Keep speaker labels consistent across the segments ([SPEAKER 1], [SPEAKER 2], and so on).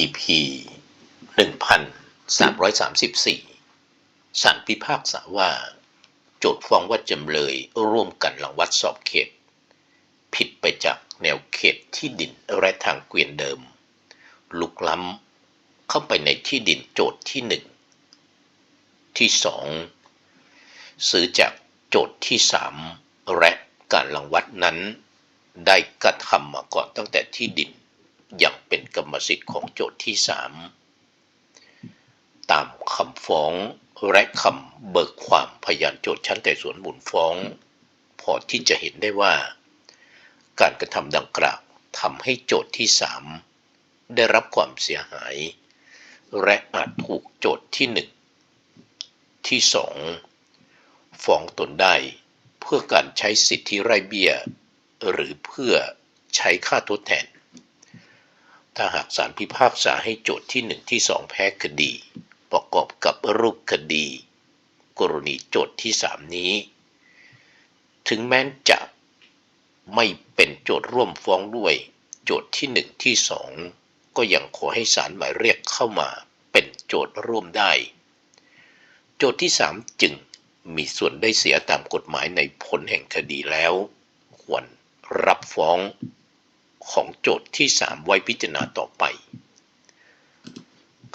[SPEAKER 1] EP 1334ศาลพิพากษาว่า โจทฟ้องว่าจำเลยร่วมกันหลังวัดสอบเขต ผิดไปจากแนวเขตที่ดินและทางเกวียนเดิม ลุกล้ำเข้าไปในที่ดินโจทที่หนึ่งที่สองซื้อจากโจทที่สามและการหลังวัดนั้น ได้กระทำมาก่อนตั้งแต่ที่ดิน ย่างเป็นกรรมสิทธิ์ของโจทย์ที่สามตามคำฟ้องและคำเบิกความพยานโจทย์ชั้นแต่สวนมูลฟ้อง พอที่จะเห็นได้ว่า การกระทำดังกล่าวทำให้โจทย์ที่สามได้รับความเสียหาย และอาจถูกโจทย์ที่หนึ่งที่สองฟ้องตนได้เพื่อการใช้สิทธิไร้เบี้ย หรือเพื่อใช้ค่าทดแทน ถ้าหากศาลพิพากษาให้โจทย์ที่หนึ่งที่สองแพ้คดี ประกอบกับรูปคดี กรณีโจทย์ที่สามนี้ ถึงแม้จะไม่เป็นโจทย์ร่วมฟ้องด้วย โจทย์ที่หนึ่งที่สองก็ยังขอให้ศาลหมายเรียกเข้ามาเป็นโจทย์ร่วมได้ โจทย์ที่สามจึงมีส่วนได้เสียตามกฎหมายในผลแห่งคดีแล้ว ควรรับฟ้อง ของโจทย์ที่สามไว้พิจารณาต่อไป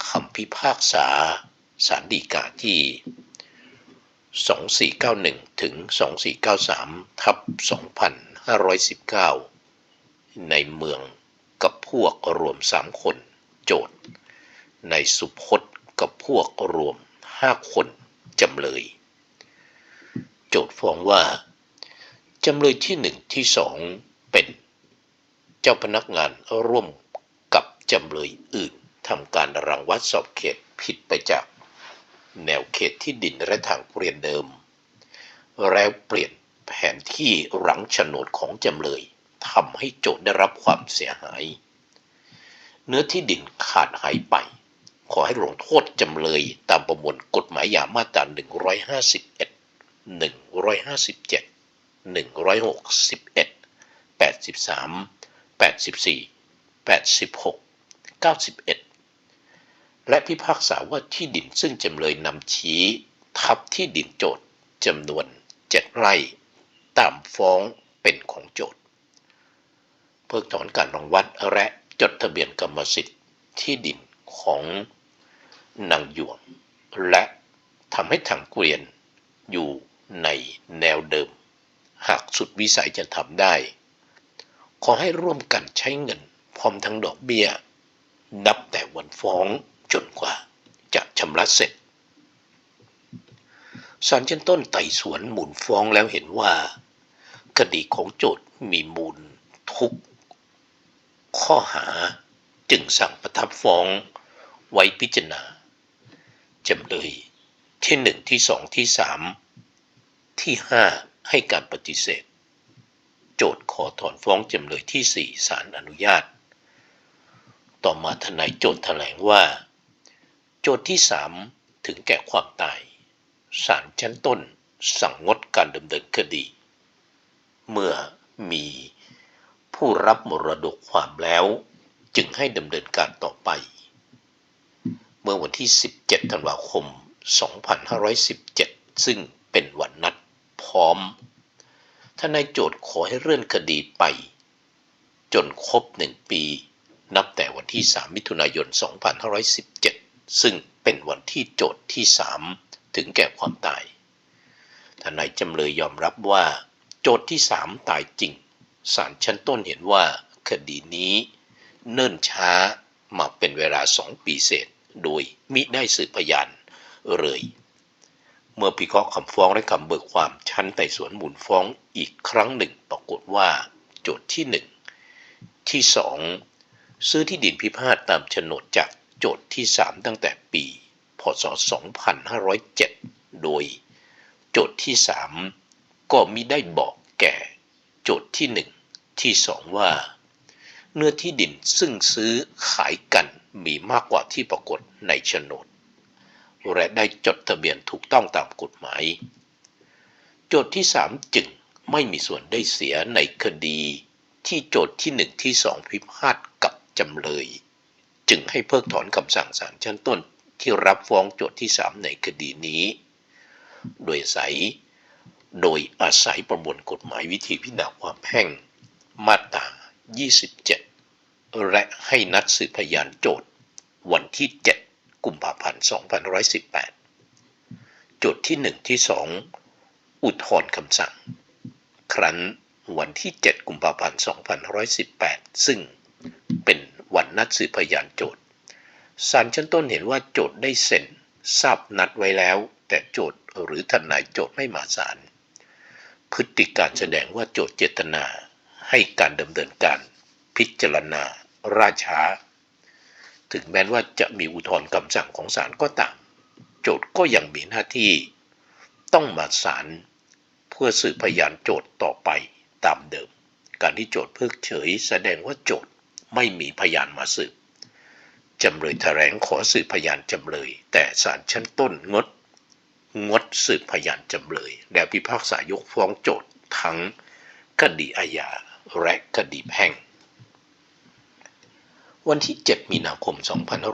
[SPEAKER 1] คำพิพากษาสารดีกาที่ 2491 ถึง 2493 ทับ 2519 ในเมืองกับพวกรวม 3 คน โจทย์ ในสุพจน์กับพวกรวม 5 คนจำเลย โจทย์ฟ้องว่า จำเลยที่หนึ่งที่สองเป็น เจ้าพนักงานร่วมกับจำเลยอื่นทำการรังวัดสอบเขตผิดไปจาก แนวเขตที่ดินและทางเปลี่ยนเดิม แล้วเปลี่ยนแผนที่หลังโฉนดของจำเลยทำให้โจทย์ได้รับความเสียหาย เนื้อที่ดินขาดหายไป ขอให้ลงโทษจำเลยตามประมวลกฎหมายยามาตรา151 157 161 83 84 86 91 และพิพากษาว่าที่ดินซึ่งจำเลยนำชี้ทับที่ดินโจทย์จำนวนเจ็ดไร่ตามฟ้องเป็นของโจทย์ เพิกถอนการรังวัดและจดทะเบียนกรรมสิทธิ์ที่ดินของนางหยวง และทำให้ทางเกวียนอยู่ในแนวเดิม หากสุดวิสัยจะทำได้ ขอให้ร่วมกันใช้เงินพร้อมทั้งดอกเบี้ย นับแต่วันฟ้องจนกว่าจะชำระเสร็จศาลชั้นต้นไต่สวนมูลฟ้องแล้วเห็นว่า คดีของโจทย์มีมูลทุก ข้อหาจึงสั่งประทับฟ้องไว้พิจารณาจำเลยที่หนึ่งที่สองที่สามที่ห้าให้การปฏิเสธ โจทย์ขอถอนฟ้องจำเลยที่สี่ศาลอนุญาต ต่อมาทนายโจทย์แถลงว่า โจทย์ที่สามถึงแก่ความตาย ศาลชั้นต้นสั่งงดการดำเนินคดี เมื่อมีผู้รับมรดกความแล้วจึงให้ดำเนินการต่อไป เมื่อวันที่ 17 ธันวาคม 2517 ซึ่งเป็นวันนัดพร้อม ทนายโจทย์ขอให้เลื่อนคดีไป จนครบหนึ่งปี นับแต่วันที่ 3 มิถุนายน 2517 ซึ่งเป็นวันที่โจทย์ที่ 3 ถึงแก่ความตาย ทนายจำเลยยอมรับว่า โจทย์ที่ 3 ตายจริง ศาลชั้นต้นเห็นว่าคดีนี้ เนิ่นช้ามาเป็นเวลาสองปีเศษ โดยมิได้สืบพยานเลย เมื่อพิเคราะห์คำฟ้องและคำเบิกความชั้นไต่สวนมูลฟ้องอีกครั้งหนึ่ง ปรากฏว่าโจทย์ที่หนึ่งที่สองซื้อที่ดินพิพาทตามโฉนดจากโจทย์ที่สามตั้งแต่ปี พศ 2507 โดย โจทย์ที่สามก็มิได้บอกแก่โจทย์ที่หนึ่งที่สองว่า เนื้อที่ดินซึ่งซื้อขายกันมีมากกว่าที่ปรากฏในโฉนด และได้จดทะเบียนถูกต้องตามกฎหมาย โจทย์ที่สามจึงไม่มีส่วนได้เสียในคดีที่โจทย์ที่หนึ่งที่สองพิพาทกับจำเลย จึงให้เพิกถอนคำสั่งศาลชั้นต้นที่รับฟ้องโจทย์ที่สามในคดีนี้ โดยอาศัยโดยอาศัยประมวลกฎหมายวิธีพิจารณาความแพ่ง มาตรา 27 และให้นัดสืบพยานโจทย์วันที่ 7 กุมภาพันธ์2518จทย์ที่ 1 ที่ 2 อุทธรณ์คำสั่ง ครั้นวันที่ 7 กุมภาพันธ์2518 ซึ่งเป็นวันนัดสืบพยานโจทย์ศาลชั้นต้นเห็นว่าโจทย์ได้เซ็นทราบนัดไว้แล้ว แต่โจทย์หรือทนายโจทย์ไม่มาศาลพฤติการแสดงว่าโจทย์เจตนาให้การดำเนินการพิจารณาราช้า ถึงแม้ว่าจะมีอุทธรณ์คำสั่งของศาลก็ตาม โจทย์ก็ยังมีหน้าที่ ต้องมาศาลเพื่อสืบพยานโจทย์ต่อไปตามเดิม การที่โจทย์เพิกเฉย แสดงว่าโจทย์ไม่มีพยานมาสืบจำเลยแถลงขอสืบพยานจำเลย แต่ศาลชั้นต้นงด งดสืบพยานจำเลย และพิพากษายกฟ้องโจทย์ทั้งคดีอาญาและคดีแพ่ง วันที่ 7 มีนาคม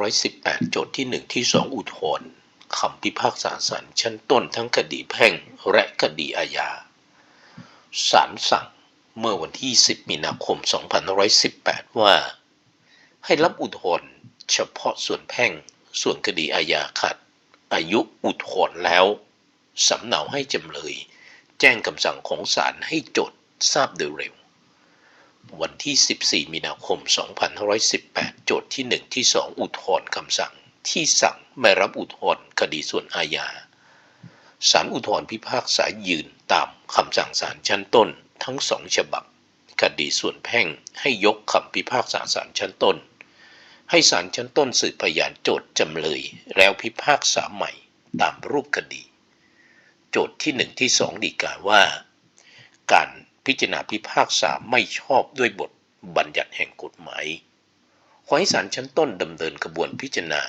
[SPEAKER 1] 2518 โจทย์ที่ 1 ที่ 2 อุทธรณ์คำพิพากษาศาลชั้นต้นทั้งคดีแพ่งและคดีอาญาศาลสั่งเมื่อวันที่ 10 มีนาคม 2518 ว่า ให้รับอุทธรณ์เฉพาะส่วนแพ่ง ส่วนคดีอาญาขาดอายุอุทธรณ์แล้ว สำเนาให้จำเลย แจ้งคำสั่งของศาลให้โจทย์ทราบโดยเร็ว วันที่ 14 มีนาคม 2518 โจทย์ที่ 1 ที่ 2 อุทธรณ์คำสั่ง ที่สั่งไม่รับอุทธรณ์คดีส่วนอาญาศาลอุทธรณ์พิพากษายืนตามคำสั่งศาลชั้นต้นทั้งสองฉบับ คดีส่วนแพ่งให้ยกคำพิพากษาศาลชั้นต้น ให้ศาลชั้นต้นสืบพยานโจทย์จำเลย แล้วพิพากษาใหม่ตามรูปคดี โจทย์ที่หนึ่งที่สองดีกาว่า การ พิจารณาพิพากษาไม่ชอบด้วยบทบัญญัติแห่งกฎหมายขอให้ศาลชั้นต้นดำเนินกระบวนพิจารณา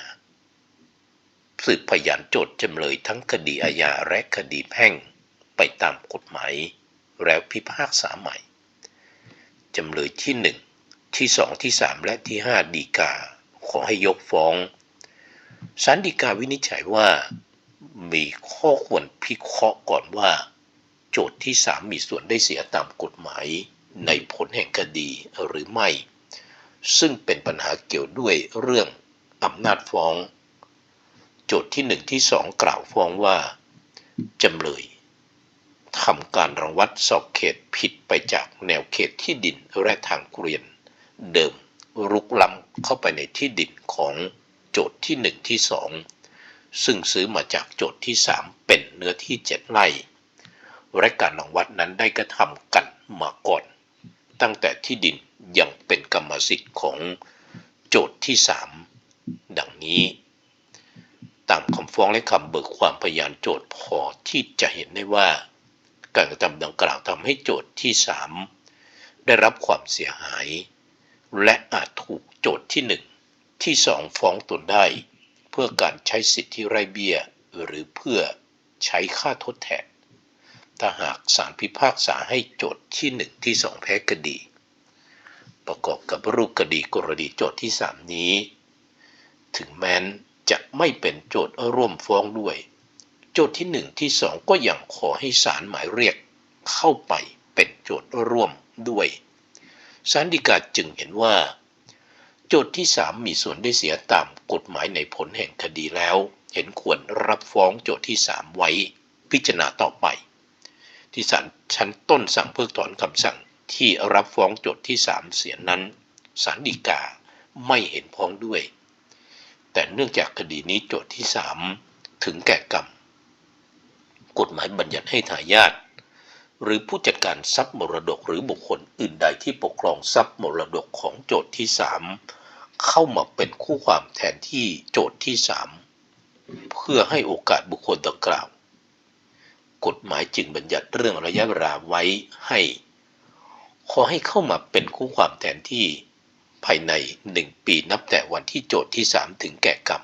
[SPEAKER 1] สืบพยานโจทย์จำเลยทั้งคดีอาญาและคดีแพ่งไปตามกฎหมาย แล้วพิพากษาใหม่ จำเลยที่หนึ่งที่สองที่สามและที่ห้าดีกา ขอให้ยกฟ้องศาลฎีกาวินิจฉัยว่า มีข้อควรพิเคราะห์ก่อนว่า จทย์ที่สามมีส่วนได้เสียตามกฎหมายในผลแห่งคดีหรือไม่ ซึ่งเป็นปัญหาเกี่ยวด้วยเรื่องอำนาจฟ้อง โจทย์ที่หนึ่งที่สองกล่าวฟ้องว่าจำเลยทำการรังวัดสอบเขตผิดไปจากแนวเขตที่ดินและทางเกวียน เดิมรุกล้ำเข้าไปในที่ดินของโจทย์ที่หนึ่งที่สองซึ่งซื้อมาจากโจทย์ที่สามเป็นเนื้อที่เจ็ดไร่ และการรังวัดนั้นได้กระทำกันมาก่อน ตั้งแต่ที่ดินยังเป็นกรรมสิทธิ์ของโจทย์ที่สามดังนี้ ตามคำฟ้องและคำเบิกความพยานโจทย์พอที่จะเห็นได้ว่า การกระทำดังกล่าวทำให้โจทย์ที่สามได้รับความเสียหาย และอาจถูกโจทย์ที่หนึ่งที่สองฟ้องตนได้ เพื่อการใช้สิทธิไร้เบี้ยหรือเพื่อใช้ค่าทดแทน ถ้าหากศาลพิพากษาให้โจทย์ที่หนึ่งที่สองแพ้คดี ประกอบกับรูปคดีกรณีโจทย์ที่สามนี้ ถึงแม้นจะไม่เป็นโจทย์ร่วมฟ้องด้วย โจทย์ที่หนึ่งที่สองก็ยังขอให้ศาลหมายเรียกเข้าไปเป็นโจทย์ร่วมด้วยศาลฎีกาจึงเห็นว่า โจทย์ที่สามมีส่วนได้เสียตามกฎหมายในผลแห่งคดีแล้ว เห็นควรรับฟ้องโจทย์ที่สามไว้พิจารณาต่อไป ที่ศาลชั้นต้นสั่งเพิกถอนคำสั่งที่รับฟ้องโจทย์ที่สามเสียนั้นศาลฎีกาไม่เห็นพ้องด้วย แต่เนื่องจากคดีนี้โจทย์ที่สามถึงแก่กรรม กฎหมายบัญญัติให้ทายาทหรือผู้จัดการทรัพย์มรดกหรือบุคคลอื่นใดที่ปกครองทรัพย์มรดกของโจทย์ที่สามเข้ามาเป็นคู่ความแทนที่โจทย์ที่สามเพื่อให้โอกาสบุคคลดังกล่าว กฎหมายจึงบัญญัติเรื่องระยะเวลาไว้ให้ ขอให้เข้ามาเป็นคู่ความแทนที่ภายในหนึ่งปีนับแต่วันที่โจทย์ที่สามถึงแก่กรรม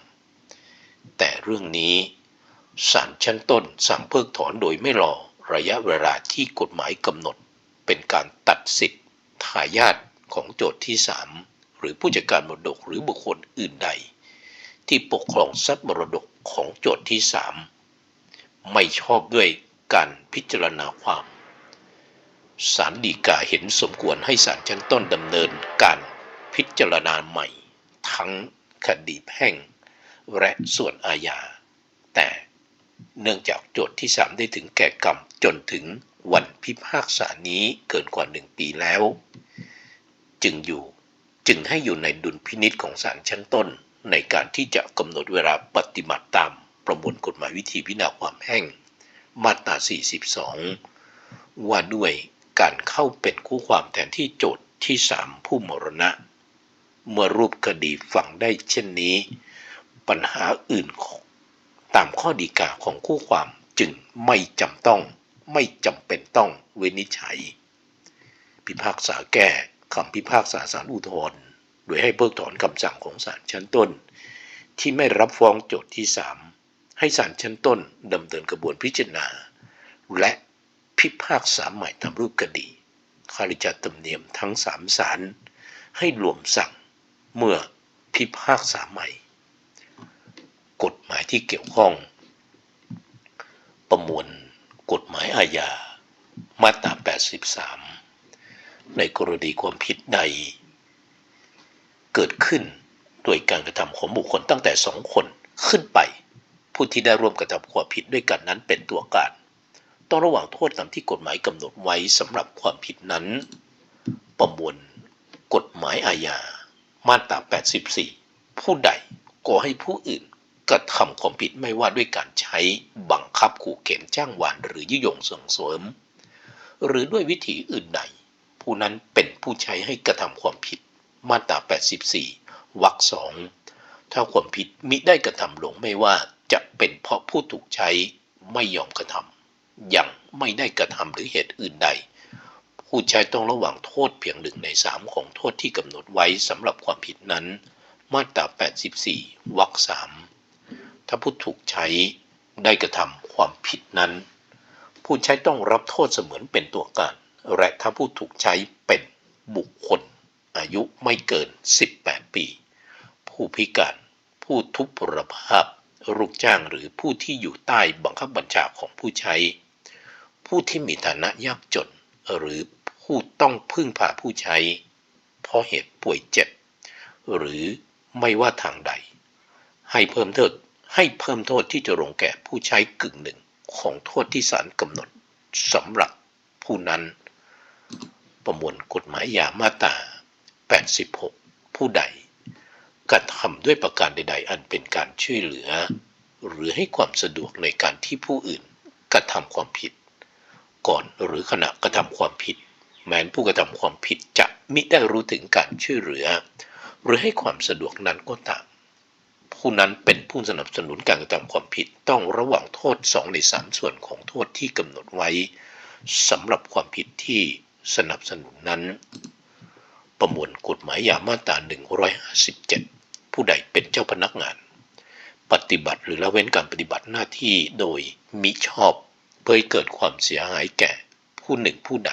[SPEAKER 1] แต่เรื่องนี้ศาลชั้นต้นสั่งเพิกถอนโดยไม่รอระยะเวลาที่กฎหมายกำหนด เป็นการตัดสิทธิ์ทายาทของโจทย์ที่สามหรือผู้จัดการมรดกหรือบุคคลอื่นใด ที่ปกครองทรัพย์มรดกของโจทย์ที่สาม ไม่ชอบด้วยการพิจารณาความศาลฎีกาเห็นสมควรให้ศาลชั้นต้นดำเนินการพิจารณาใหม่ ทั้งคดีแพ่ง และส่วนอาญา แต่เนื่องจากโจทย์ที่สามได้ถึงแก่กรรมจนถึงวันพิพากษานี้เกินกว่าหนึ่งปีแล้ว จึงอยู่จึงให้อยู่ในดุลพินิษของศาลชั้นต้นในการที่จะกำหนดเวลาปฏิบัติตาม ประมวลกฎหมายวิธีพิจารณาความแพ่งมาตรา 42 ว่าด้วยการเข้าเป็นคู่ความแทนที่โจทย์ที่สามผู้มรณะ เมื่อรูปคดีฝังได้เช่นนี้ ปัญหาอื่นตามข้อดีกาของคู่ความจึงไม่จำต้อง ไม่จำเป็นต้องเวนิจฉัย พิพากษาแก้คำพิพากษาศาลอุทธรณ์โดยให้เพิกถอนคำสั่งของศาลชั้นต้น ที่ไม่รับฟ้องโจทย์ที่สาม ให้ศาลชั้นต้นดำเนินกระบวนพิจารณา และพิพากษาใหม่ตามรูปคดีข้าราชการเนียมทั้งสามศาลให้รวมสั่งเมื่อพิพากษาใหม่ กฎหมายที่เกี่ยวข้อง ประมวลกฎหมายอาญามาตรา 83 ในกรณีความผิดใด เกิดขึ้นโดยการกระทำของบุคคลตั้งแต่สองคนขึ้นไป ผู้ที่ได้ร่วมกระทำความผิดด้วยกันนั้นเป็นตัวการ ต้องระหว่างโทษตามที่กฎหมายกำหนดไว้สำหรับความผิดนั้น ประมวลกฎหมายอาญา มาตรา 84 ผู้ใดก่อให้ผู้อื่นกระทำความผิดไม่ว่าด้วยการใช้บังคับขู่เข็นจ้างวานหรือยุยงส่งเสริม หรือด้วยวิธีอื่นใด ผู้นั้นเป็นผู้ใช้ให้กระทำความผิด มาตรา 84 วรรคสองถ้าความผิดมิได้กระทำลงไม่ว่า จะเป็นเพราะผู้ถูกใช้ไม่ยอมกระทำยังไม่ได้กระทำหรือเหตุอื่นใด ผู้ใช้ต้องระหว่างโทษเพียงหนึ่งในสามของโทษที่กำหนดไว้สำหรับความผิดนั้น มาตรา 84 วรรคสามถ้าผู้ถูกใช้ได้กระทำความผิดนั้น ผู้ใช้ต้องรับโทษเสมือนเป็นตัวการ และถ้าผู้ถูกใช้เป็นบุคคล อายุไม่เกิน 18 ปี ผู้พิการ ผู้ทุพพลภาพ ลูกจ้างหรือผู้ที่อยู่ใต้บังคับบัญชาของผู้ใช้ ผู้ที่มีฐานะยากจน หรือผู้ต้องพึ่งพาผู้ใช้ เพราะเหตุป่วยเจ็บ หรือไม่ว่าทางใด ให้เพิ่มโทษให้เพิ่มโทษที่จะลงแก่ผู้ใช้กึ่งหนึ่งของโทษที่ศาลกำหนดสำหรับผู้นั้น ประมวลกฎหมายยามาตรา86 ผู้ใด กระทำด้วยประการใด ๆ อันเป็นการช่วยเหลือ หรือให้ความสะดวกในการที่ผู้อื่นกระทำความผิด ก่อนหรือขณะกระทำความผิด แม้นผู้กระทำความผิดจะมิได้รู้ถึงการช่วยเหลือ หรือให้ความสะดวกนั้นก็ตามผู้นั้นเป็นผู้สนับสนุนการกระทำความผิดต้องระหว่างโทษสองในสามส่วนของโทษที่กำหนดไว้สำหรับความผิดที่สนับสนุนนั้น ประมวลกฎหมายยามาตรา157 ผู้ใดเป็นเจ้าพนักงาน ปฏิบัติหรือละเว้นการปฏิบัติหน้าที่โดยมิชอบเพื่อให้เกิดความเสียหายแก่ผู้หนึ่งผู้ใด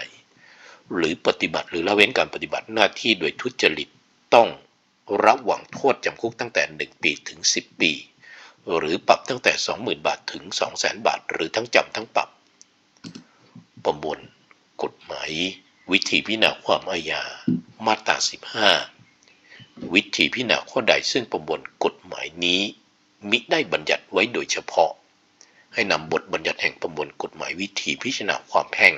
[SPEAKER 1] หรือปฏิบัติหรือละเว้นการปฏิบัติหน้าที่โดยทุจริตต้องระหว่างโทษจำคุกตั้งแต่ 1 ปีถึง 10 ปี หรือปรับตั้งแต่ 20,000 บาทถึง 200,000 บาท หรือทั้งจำทั้งปรับ ประมวลกฎหมาย วิธีพิจารณาความอาญามาตรา 15 วิธีพิจารณาข้อใดซึ่งประมวลกฎหมายนี้มิได้บัญญัติไว้โดยเฉพาะ ให้นำบทบัญญัติแห่งประมวลกฎหมายวิธีพิจารณาความแพ่ง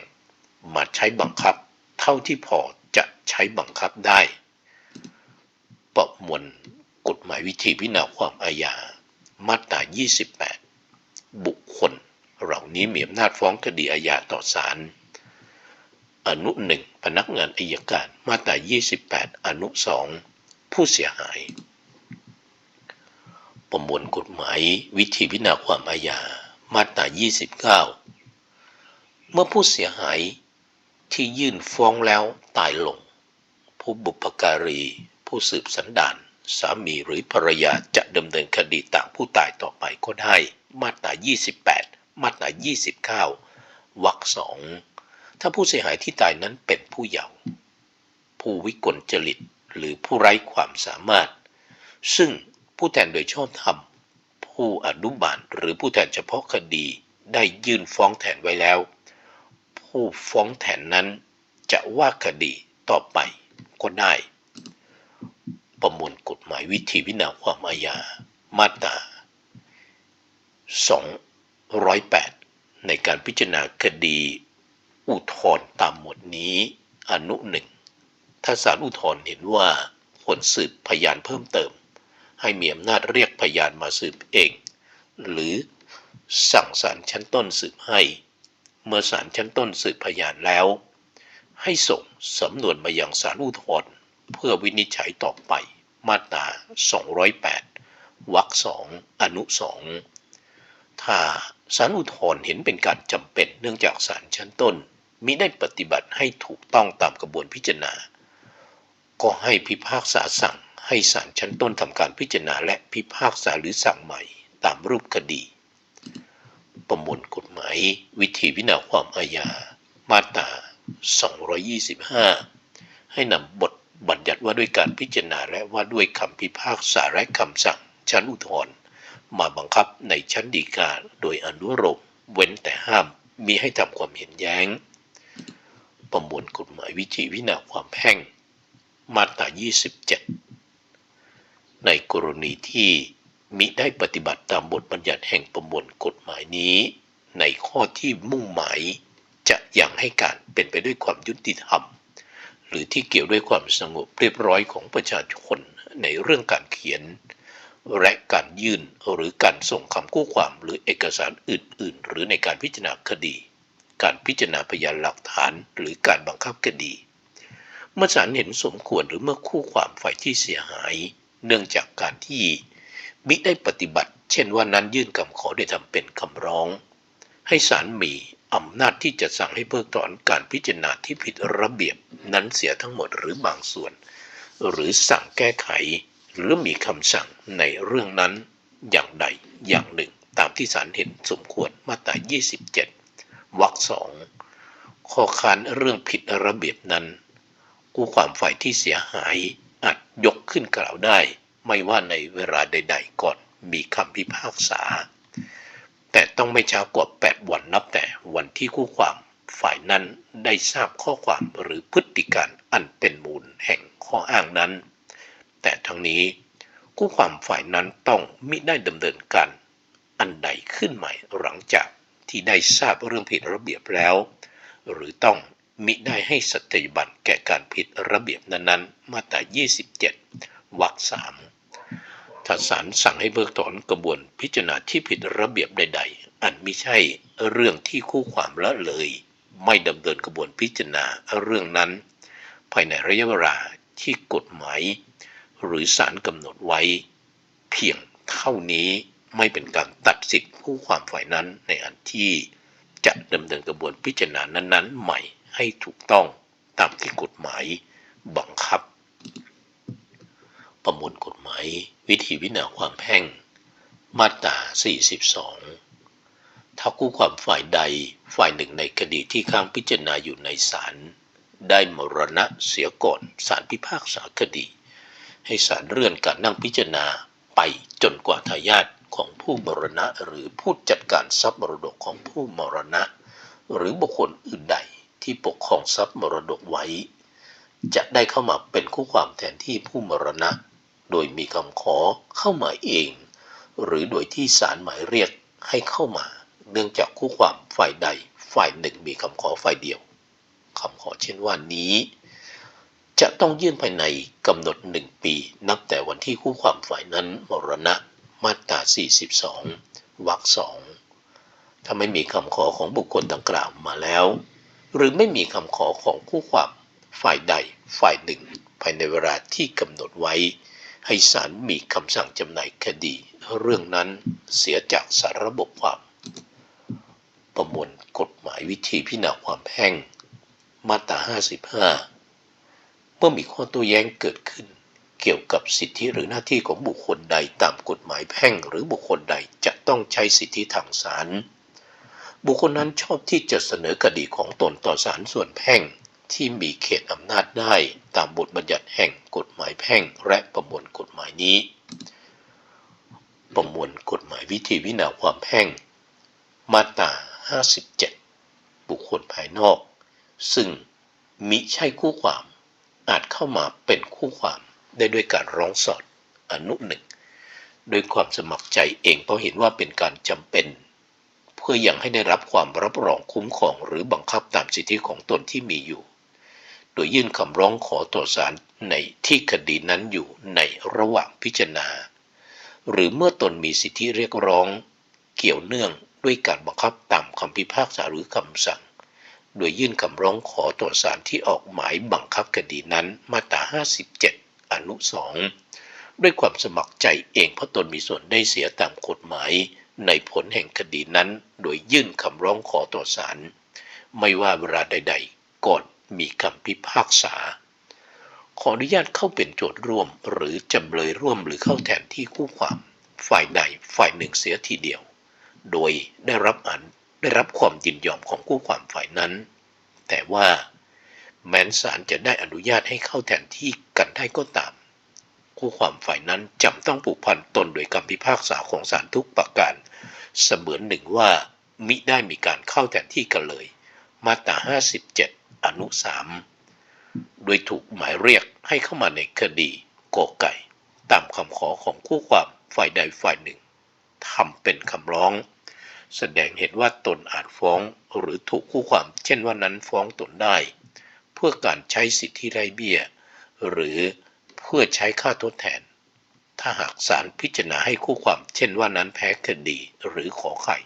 [SPEAKER 1] มาใช้บังคับ เท่าที่พอจะใช้บังคับได้ ประมวลกฎหมายวิธีพิจารณาความอาญามาตรา 28 บุคคลเหล่านี้มีอำนาจฟ้องคดีอาญาต่อศาลอนุหนึ่งพนักงานอายการมาตรา 28 อนุสอง ผู้เสียหาย ประมวลกฎหมายวิธีพิจารณาความอาญามาตรา 29 เมื่อผู้เสียหายที่ยื่นฟ้องแล้วตายลง ผู้บุพการี ผู้สืบสันดาน สามีหรือภรรยาจะดำเนินคดีต่างผู้ตายต่อไปก็ได้ มาตรา 28 มาตรา 29 วรรคสองถ้าผู้เสียหายที่ตายนั้นเป็นผู้เยาว์ผู้วิกลจริต หรือผู้ไร้ความสามารถ ซึ่งผู้แทนโดยชอบธรรม ผู้อนุบาลหรือผู้แทนเฉพาะคดีได้ยื่นฟ้องแทนไว้แล้ว ผู้ฟ้องแทนนั้นจะว่าคดีต่อไปก็ได้ ประมวลกฎหมายวิธีวินาความอาญามาตรา208 ในการพิจารณาคดีอุทธรณ์ตามหมวดนี้อนุหนึ่ง ถ้าศาลอุทธรณ์เห็นว่าควรสืบพยานเพิ่มเติม ให้มีอำนาจเรียกพยานมาสืบเอง หรือสั่งศาลชั้นต้นสืบให้ เมื่อศาลชั้นต้นสืบพยานแล้ว ให้ส่งสำนวนมายังศาลอุทธรณ์เพื่อวินิจฉัยต่อไป มาตรา 208 วรรคสองอนุสองถ้าศาลอุทธรณ์เห็นเป็นการจำเป็นเนื่องจากศาลชั้นต้นมิได้ปฏิบัติให้ถูกต้องตามกระบวนพิจารณา ก็ให้พิพากษาสั่ง ให้ศาลชั้นต้นทำการพิจารณาและพิพากษาหรือสั่งใหม่ตามรูปคดี ประมวลกฎหมาย วิธีวินาความอาญา มาตรา 225 ให้นำบทบัญญัติว่าด้วยการพิจารณาและว่าด้วยคำพิพากษาและคำสั่ง ชั้นอุทธรณ์มาบังคับในชั้นฎีกาโดยอนุโลมเว้นแต่ห้ามมีให้ทำความเห็นแย้ง ประมวลกฎหมายวิธีวินาความแพ่ง มาตรา 27 ในกรณีที่มิได้ปฏิบัติตามบทบัญญัติแห่งประมวลกฎหมายนี้ ในข้อที่มุ่งหมายจะยังให้การเป็นไปด้วยความยุติธรรม หรือที่เกี่ยวด้วยความสงบเรียบร้อยของประชาชนในเรื่องการเขียน และการยื่นหรือการส่งคำกู้ความหรือเอกสารอื่น ๆ หรือในการพิจารณาคดี การพิจารณาพยานหลักฐานหรือการบังคับคดี เมื่อศาลเห็นสมควรหรือเมื่อคู่ความฝ่ายที่เสียหาย เนื่องจากการที่มิได้ปฏิบัติ เช่นว่านั้นยื่นคำขอโดยทำเป็นคำร้อง ให้ศาลมีอำนาจที่จะสั่งให้เพิกถอนการพิจารณาที่ผิดระเบียบนั้นเสียทั้งหมดหรือบางส่วน หรือสั่งแก้ไข หรือมีคำสั่งในเรื่องนั้นอย่างใดอย่างหนึ่ง ตามที่ศาลเห็นสมควรมาตรา 27วรรคสองข้อค้านเรื่องผิดระเบียบนั้น กู้ความฝ่ายที่เสียหายอาจยกขึ้นกล่าวได้ ไม่ว่าในเวลาใด ๆ ก่อนมีคำพิพากษา แต่ต้องไม่ช้ากว่า 8 วันนับแต่วันที่คู่ความฝ่ายนั้นได้ทราบข้อความหรือพฤติการอันเป็นมูลแห่งข้ออ้างนั้น แต่ทั้งนี้คู่ความฝ่ายนั้นต้องมิได้ดำเนินการอันใดขึ้นใหม่หลังจากที่ได้ทราบเรื่องผิดระเบียบแล้ว หรือต้อง มิได้ให้สัตยบันแก่การผิดระเบียบนั้นๆ มาตรา 27 วรรคสามถ้าศาลสั่งให้เพิกถอนกระบวนพิจารณาที่ผิดระเบียบใด ๆ อันไม่ใช่เรื่องที่คู่ความละเลย ไม่ดำเนินกระบวนพิจารณาเรื่องนั้น ภายในระยะเวลาที่กฎหมาย หรือศาลกำหนดไว้ เพียงเท่านี้ไม่เป็นการตัดสิทธิผู้ความฝ่ายนั้นในอันที่จะดำเนินกระบวนพิจารณานั้น ๆ ใหม่ ให้ถูกต้องตามที่กฎหมายบังคับ ประมวลกฎหมายวิธีวินาความแพ่ง มาตรา 42 ถ้าคู่ความฝ่ายใดฝ่ายหนึ่งในคดีที่ค้างพิจารณาอยู่ในศาลได้มรณะเสียก่อนศาลพิพากษาคดี ให้ศาลเลื่อนการนั่งพิจารณาไปจนกว่าทายาทของผู้มรณะหรือผู้จัดการทรัพย์มรดกของผู้มรณะ หรือบุคคลอื่นใด ที่ปกครองทรัพย์มรดกไว้ จะได้เข้ามาเป็นคู่ความแทนที่ผู้มรณะ โดยมีคำขอเข้ามาเอง หรือโดยที่ศาลหมายเรียกให้เข้ามา เนื่องจากคู่ความฝ่ายใดฝ่ายหนึ่งมีคำขอฝ่ายเดียวคำขอเช่นว่านี้ จะต้องยื่นภายในกำหนดหนึ่งปี นับแต่วันที่คู่ความฝ่ายนั้นมรณะมาตรา 42 วรรคสองถ้าไม่มีคำขอของบุคคลดังกล่าวมาแล้ว หรือไม่มีคำขอของคู่ความฝ่ายใดฝ่ายหนึ่ง ภายในเวลาที่กำหนดไว้ ให้ศาลมีคำสั่งจำหน่ายคดี เรื่องนั้นเสียจากสารระบบความ ประมวลกฎหมายวิธีพิจารณาความแพ่ง มาตรา 55 เมื่อมีข้อโต้แย้งเกิดขึ้น เกี่ยวกับสิทธิหรือหน้าที่ของบุคคลใดตามกฎหมายแพ่งหรือบุคคลใดจะต้องใช้สิทธิทางศาล บุคคลนั้นชอบที่จะเสนอคดีของตนต่อศาลส่วนแพ่ง ที่มีเขตอำนาจได้ตามบทบัญญัติแห่งกฎหมายแพ่งและประมวลกฎหมายนี้ ประมวลกฎหมายวิธีวินาความแพ่ง มาตรา 57 บุคคลภายนอก ซึ่งมิใช่คู่ความอาจเข้ามาเป็นคู่ความได้ด้วยการร้องสอดอนุหนึ่งโดยความสมัครใจเองเพราะเห็นว่าเป็นการจำเป็น เพื่ออยังให้ได้รับความรับรองคุ้มครองหรือบังคับตามสิทธิของตนที่มีอยู่ โดยยื่นคำร้องขอต่อศาลในที่คดีนั้นอยู่ในระหว่างพิจารณา หรือเมื่อตนมีสิทธิเรียกร้อง เกี่ยวเนื่องด้วยการบังคับตามคำพิพากษาหรือคำสั่ง โดยยื่นคำร้องขอต่อศาลที่ออกหมายบังคับคดีนั้นมาตรา 57 อนุ 2 ด้วยความสมัครใจเองเพราะตนมีส่วนได้เสียตามกฎหมาย ในผลแห่งคดีนั้น โดยยื่นคำร้องขอต่อศาลไม่ว่าเวลาใด ๆ ก่อนมีคำพิพากษา ขออนุญาตเข้าเป็นโจทย์ร่วม หรือจำเลยร่วมหรือเข้าแทนที่คู่ความ ฝ่ายใดฝ่ายหนึ่งเสียทีเดียว โดยได้รับอันได้รับความยินยอมของคู่ความฝ่ายนั้น แต่ว่าแม้นศาลจะได้อนุญาตให้เข้าแทนที่กันได้ก็ตาม คู่ความฝ่ายนั้นจำต้องผูกพันตนโดยคำพิพากษาของศาลทุกประการ เสมือนหนึ่งว่ามิได้มีการเข้าแทนที่กันเลย มาตรา 57 อนุ 3 โดยถูกหมายเรียกให้เข้ามาในคดีโกไก่ ตามคำขอของคู่ความฝ่ายใดฝ่ายหนึ่งทำเป็นคำร้อง แสดงเห็นว่าตนอาจฟ้องหรือถูกคู่ความ เช่นว่านั้นฟ้องตนได้ เพื่อการใช้สิทธิไร้เบี้ย หรือ เพื่อใช้ค่าทดแทน ถ้าหากศาลพิจารณาให้คู่ความ เช่นว่านั้นแพ้คดีหรือขอไข่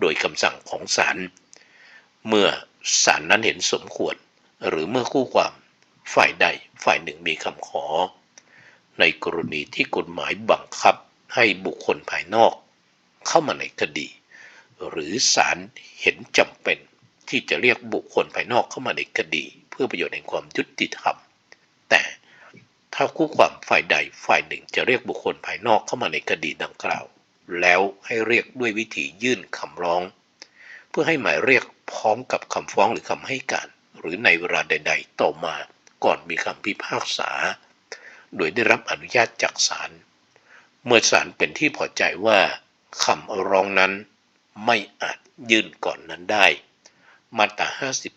[SPEAKER 1] โดยคำสั่งของศาลเมื่อศาลนั้นเห็นสมควร หรือเมื่อคู่ความฝ่ายใดฝ่ายหนึ่งมีคำขอ ในกรณีที่กฎหมายบังคับให้บุคคลภายนอก เข้ามาในคดี หรือศาลเห็นจำเป็นที่จะเรียกบุคคลภายนอกเข้ามาในคดี เพื่อประโยชน์แห่งความยุติธรรม แต่ ถ้าคู่ความฝ่ายใดฝ่ายหนึ่งจะเรียกบุคคลภายนอกเข้ามาในคดีดังกล่าว แล้วให้เรียกด้วยวิธียื่นคำร้อง เพื่อให้หมายเรียกพร้อมกับคำฟ้องหรือคำให้การ หรือในเวลาใด ๆ ต่อมาก่อนมีคำพิพากษา โดยได้รับอนุญาตจากศาลเมื่อศาลเป็นที่พอใจว่าคำร้องนั้นไม่อาจยื่นก่อนนั้นได้ มาตรา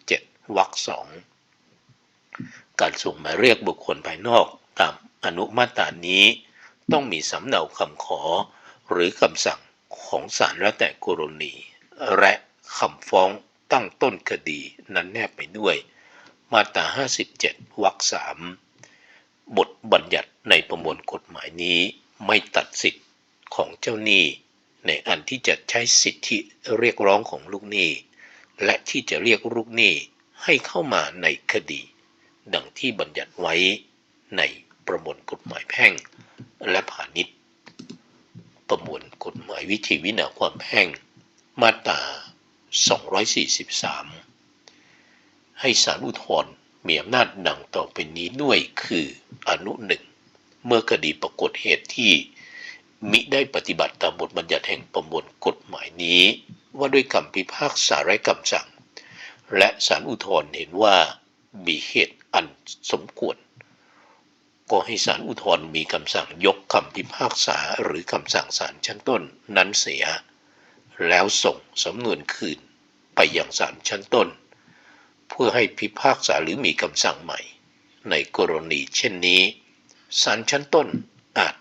[SPEAKER 1] 57 วรรคสอง การส่งหมายเรียกบุคคลภายนอก ตามอนุมาตรานี้ ต้องมีสำเนาคำขอ หรือคำสั่งของศาลแล้วแต่กรณีและคำฟ้องตั้งต้นคดีนั้นแนบไปด้วย มาตรา 57 วรรคสามบทบัญญัติในประมวลกฎหมายนี้ไม่ตัดสิทธิ์ของเจ้าหนี้ ในอันที่จะใช้สิทธิเรียกร้องของลูกหนี้ และที่จะเรียกลูกหนี้ให้เข้ามาในคดี ดังที่บัญญัติไว้ใน ประมวลกฎหมายแพ่ง และพาณิชย์ ประมวลกฎหมายวิธีวินาความแพ่ง มาตรา 243 ให้ศาลอุทธรณ์มีอำนาจดังต่อไปนี้ด้วยคืออนุหนึ่งเมื่อคดีปรากฏเหตุที่มิได้ปฏิบัติตามบทบัญญัติแห่งประมวลกฎหมายนี้ ว่าด้วยคำพิพากษาและคำสั่ง และศาลอุทธรณ์เห็นว่ามีเหตุอันสมควร ก็ให้ศาลอุทธรณ์มีคำสั่งยกคำพิพากษาหรือคำสั่งศาลชั้นต้นนั้นเสีย แล้วส่งสำนวนคืนไปยังศาลชั้นต้น เพื่อให้พิพากษาหรือมีคำสั่งใหม่ ในกรณีเช่นนี้ศาลชั้นต้นอาจ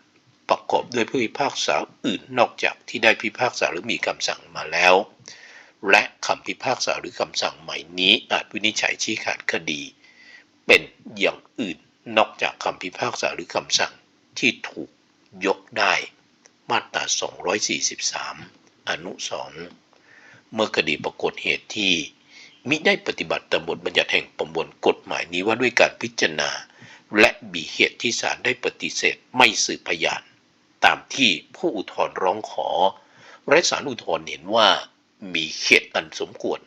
[SPEAKER 1] ประกอบด้วยผู้พิพากษาอื่นนอกจากที่ได้พิพากษาหรือมีคำสั่งมาแล้ว และคำพิพากษาหรือคำสั่งใหม่นี้อาจวินิจฉัยชี้ขาดคดี เป็นอย่างอื่น นอกจากคำพิพากษาหรือคำสั่งที่ถูกยกได้ มาตรา 243 อนุ 2 เมื่อคดีปรากฏเหตุที่มิได้ปฏิบัติตามบทบัญญัติแห่งประมวลกฎหมายนี้ว่าด้วยการพิจารณา และมีเหตุที่ศาลได้ปฏิเสธไม่สืบพยาน ตามที่ผู้อุทธรณ์ร้องขอ และศาลอุทธรณ์เห็นว่ามีเหตุอันสมควร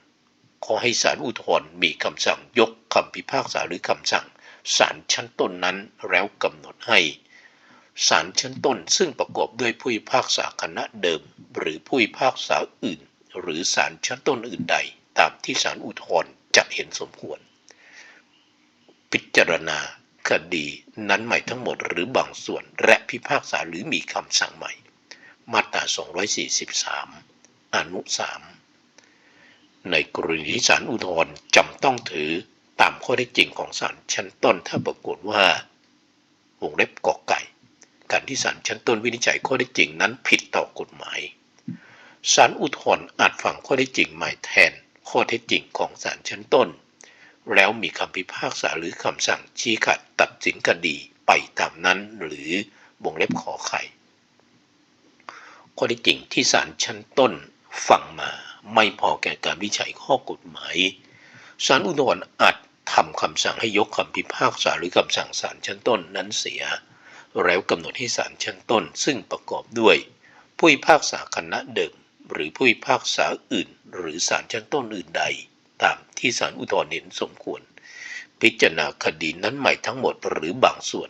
[SPEAKER 1] ขอให้ศาลอุทธรณ์มีคำสั่งยกคำพิพากษาหรือคำสั่ง ศาลชั้นต้นนั้นแล้วกำหนดให้ศาลชั้นต้นซึ่งประกอบด้วยผู้พิพากษาคณะเดิม หรือผู้พิพากษาอื่น หรือศาลชั้นต้นอื่นใด ตามที่ศาลอุทธรณ์จะเห็นสมควร พิจารณาคดีนั้นใหม่ทั้งหมดหรือบางส่วนและพิพากษาหรือมีคำสั่งใหม่ มาตรา 243 อนุ 3 ในกรณีที่ศาลอุทธรณ์จำต้องถือ ตามข้อเท็จริงของศาลชั้นต้น ถ้าปรากฏว่าวงเล็บกอไก่ การที่ศาลชั้นต้นวินิจฉัยข้อเท็จริงนั้นผิดต่อกฎหมายศาลอุทธรณ์อาจฟังข้อเท็จจริงใหม่แทนข้อเท็จจริงของศาลชั้นต้น แล้วมีคำพิพากษาหรือคำสั่งชี้ขาดตัดสินคดีไปตามนั้นหรือวงเล็บขอไข่ข้อเท็จจริงที่ศาลชั้นต้นฟังมาไม่พอแก่การวิจัยข้อกฎหมายศาลอุทธรณ์อาจ ทำคำสั่งให้ยกคำพิพากษาหรือคำสั่งศาลชั้นต้นนั้นเสีย แล้วกำหนดให้ศาลชั้นต้น ซึ่งประกอบด้วย ผู้พิพากษาคณะเดิมหรือผู้พิพากษาอื่น หรือศาลชั้นต้นอื่นใด ตามที่ศาลอุทธรณ์เห็นสมควร พิจารณาคดีนั้นใหม่ทั้งหมดหรือบางส่วน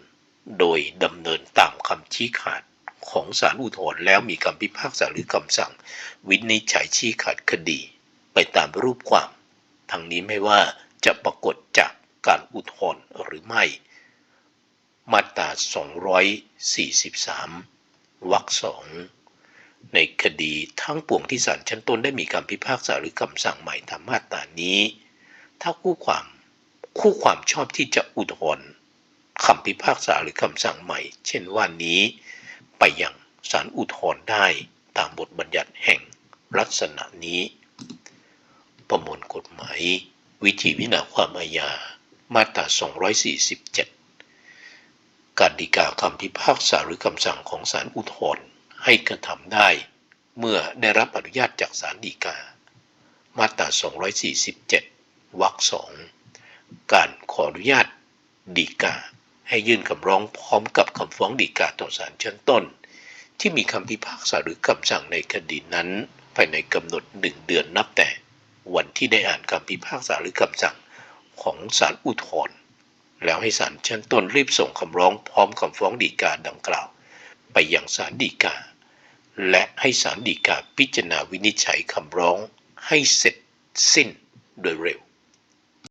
[SPEAKER 1] โดยดำเนินตามคำชี้ขาดของศาลอุทธรณ์แล้วมีคำพิพากษาหรือคำสั่ง วินิจฉัยชี้ขาดคดี ไปตามรูปความ ทั้งนี้ไม่ว่า จะปรากฏจากการอุทธรณ์หรือไม่ มาตรา 243 วรรคสองในคดีทั้งปวงที่ศาลชั้นต้นได้มีคำพิพากษาหรือคำสั่งใหม่ตามมาตรานี้ ถ้าคู่ความคู่ความชอบที่จะอุทธรณ์คำพิพากษาหรือคำสั่งใหม่ เช่นว่านี้ ไปยังศาลอุทธรณ์ได้ตามบทบัญญัติแห่งลักษณะนี้ ประมวลกฎหมาย วิธีวินาความอาญา มาตรา 247 การดีกาคำพิพากษาหรือคำสั่งของศาลอุทธรณ์ให้กระทำได้ เมื่อได้รับอนุญาตจากศาลฎีกา มาตรา 247 วรรคสองการขออนุญาตฎีกา ให้ยื่นคำร้องพร้อมกับคำฟ้องฎีกาต่อศาลชั้นต้น ที่มีคำพิพากษาหรือคำสั่งในคดีนั้น ภายในกำหนดหนึ่งเดือนนับแต่ วันที่ได้อ่านคำพิพากษาหรือคำสั่งของศาลอุทธรณ์แล้วให้ศาลชั้นต้นรีบส่งคำร้องพร้อมคำฟ้องฎีกาดังกล่าว ไปยังศาลฎีกา และให้ศาลฎีกาพิจารณาวินิจฉัยคำร้องให้เสร็จสิ้นโดยเร็ว